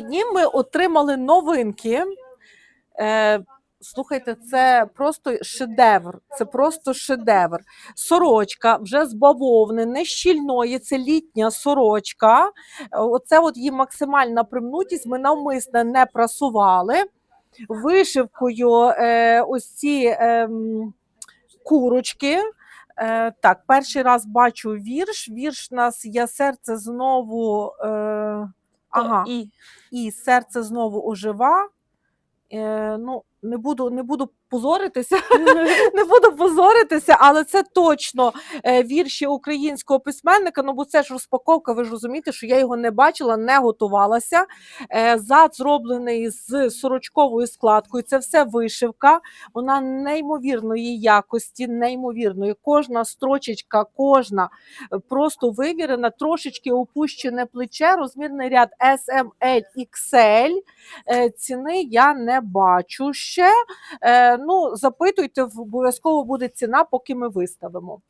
Дні ми отримали новинки. Е, слухайте, це просто шедевр. Це просто шедевр. Сорочка вже з бавовни, не щільної, це літня сорочка. Е, Оце от її максимальна примнутість. Ми навмисне не прасували. Вишивкою е, ось ці ем, курочки. Е, так, перший раз бачу вірш. Вірш у нас я серце знову. Е, ага І і серце знову ожива. Е, ну, не буду, не буду позоритися, не буду позоритися, але це точно е, вірші українського письменника. Ну, бо це ж розпаковка, ви ж розумієте, що я його не бачила, не готувалася. Е, зад зроблений з сорочковою складкою. Це все вишивка. Вона неймовірної якості, неймовірної. Кожна строчечка, кожна е, просто вивірена, трошечки опущене плече, розмірний ряд SML, XL. Ціни я не бачу ще. Е, Ну, запитуйте, обов'язково буде ціна, поки ми виставимо.